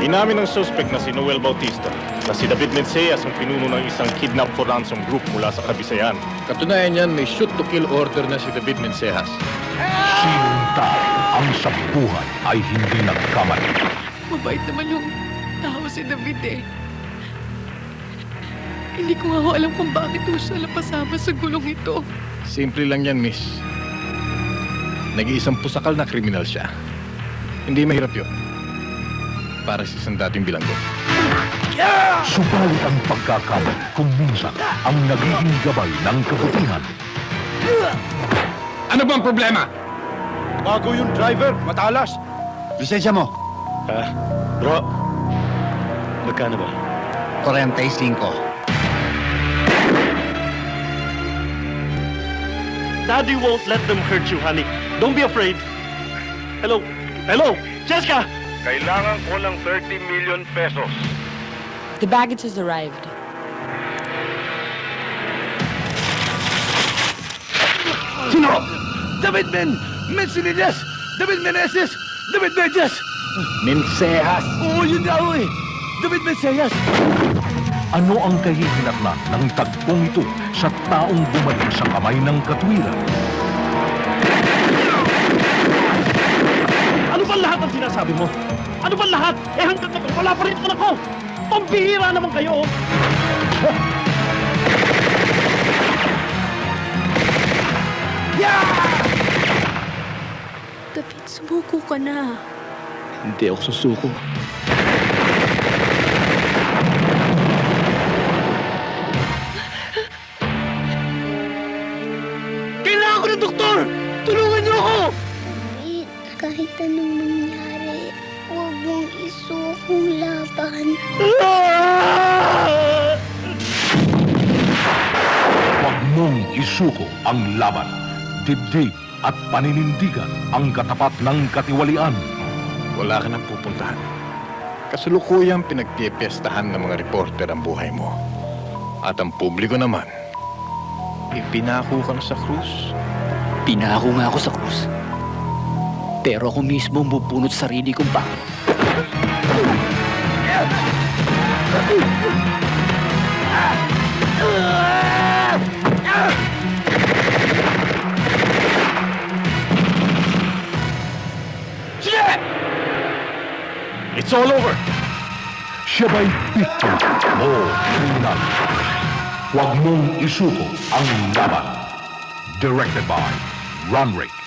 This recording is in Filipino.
Inamin ng suspect na si Noel Bautista na si David Menceas ang pinuno ng isang kidnap for ransom group mula sa Kabisayan. Katunayan niyan, may shoot-to-kill order na si David Mencejas. Sinong tao ang sa buhay ay hindi nagkamali. Mabait naman yung tao si David eh. Hindi ko nga ho alam kung bakit ho siya napasama sa gulong ito. Simple lang yan, miss. Nag-iisang pusakal na kriminal siya. Hindi mahirap yun. Para sa isang dating bilanggo. Subalit ang pagkakamali kung minsan ang nagiging gabay ng kabutihan. Ano bang problema? Bago yung driver, matalas. Lisensya mo. Ah, bro, magkano ba? 45. Daddy won't let them hurt you, honey. Don't be afraid. Hello? Hello? Jessica! Kailangan ko ng 30 million pesos. The baggage has arrived. Sino? David Men! Mencinillas! David Meneses! David Mejes! Mencejas! Oo, yun ho eh! David Meneses! Ano ang kahihinatnan ng tagpong ito sa taong bumalik sa kamay ng katwiran? Sinasabi mo? Ano ba lahat? Eh hanggang ngayon, wala pa rin naman ako! Pambihira naman kayo! oh. David, sumuko ka na. Hindi ako susuko. Kailangan ko ng doktor! Tulungan niyo ako! Kahit anong mong isukong laban. Huwag mong isuko ang laban. Dibdib at paninindigan ang katapat ng katiwalian. Wala ka nang pupuntahan. Kasulukuyang pinagpipiestahan ng mga reporter ang buhay mo. At ang publiko naman, ipinako ka na sa krus. Pinako nga ako sa krus. Pero ako mismo ang bubunot sarili kong bako. It's all over! Siya ba'y biktima o kriminal? Huwag mong isuko ang laban. Directed by Ron Rick.